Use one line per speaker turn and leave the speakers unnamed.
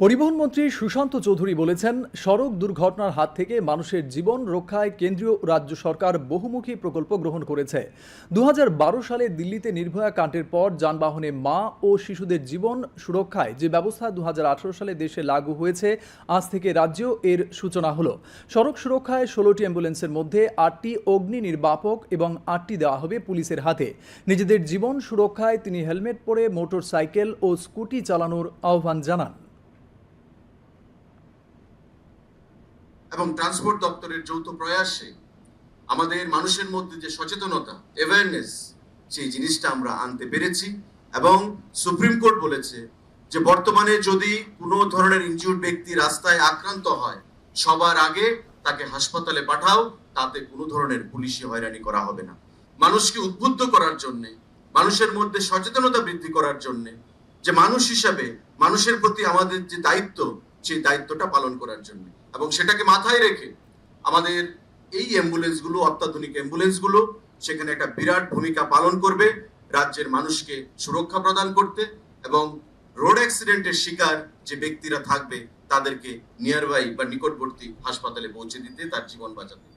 পরিবহন মন্ত্রী সুশান্ত চৌধুরী বলেছেন, সড়ক দুর্ঘটনার হাত থেকে মানুষের জীবন রক্ষায় কেন্দ্রীয় রাজ্য সরকার বহুমুখী প্রকল্প গ্রহণ করেছে। দু হাজার বারো সালে দিল্লিতে নির্ভয়া কাণ্ডের পর যানবাহনে মা ও শিশুদের জীবন সুরক্ষায় যে ব্যবস্থা দু হাজার আঠেরো সালে দেশে লাগু হয়েছে, আজ থেকে রাজ্যেও এর সূচনা হলো। সড়ক সুরক্ষায় ষোলোটি অ্যাম্বুলেন্সের মধ্যে আটটি অগ্নি নির্বাপক এবং আটটি দেওয়া হবে পুলিশের হাতে। নিজেদের জীবন সুরক্ষায় তিনি হেলমেট পরে মোটর সাইকেল ও স্কুটি চালানোর আহ্বান জানান।
এবং ট্রান্সপোর্ট দপ্তরের যৌথ প্রয়াসে আমাদের মানুষের মধ্যে যে সচেতনতা অ্যাওয়ারনেস সেই জিনিসটা আমরা আনতে পেরেছি এবং সুপ্রিম কোর্ট বলেছে যে বর্তমানে যদি কোনো ধরনের ইনজিউর্ড ব্যক্তি রাস্তায় আক্রান্ত হয়, সবার আগে তাকে হাসপাতালে পাঠাও, তাতে কোনো ধরনের পুলিশি হয়রানি করা হবে না। মানুষকে উদ্বুদ্ধ করার জন্যে, মানুষের মধ্যে সচেতনতা বৃদ্ধি করার জন্যে, যে মানুষ হিসাবে মানুষের প্রতি আমাদের যে দায়িত্ব সেই দায়িত্বটা পালন করার জন্য। এবং সেটাকে মাথায় রেখে আমাদের এই অ্যাম্বুলেন্সগুলো, অত্যাধুনিক অ্যাম্বুলেন্সগুলো, সেখানে একটা বিরাট ভূমিকা পালন করবে রাজ্যের মানুষকে সুরক্ষা প্রদান করতে এবং রোড অ্যাক্সিডেন্টের শিকার যে ব্যক্তিরা থাকবে তাদেরকে নিয়ারবাই বা নিকটবর্তী হাসপাতালে পৌঁছে দিতে তার জীবন বাঁচাতে।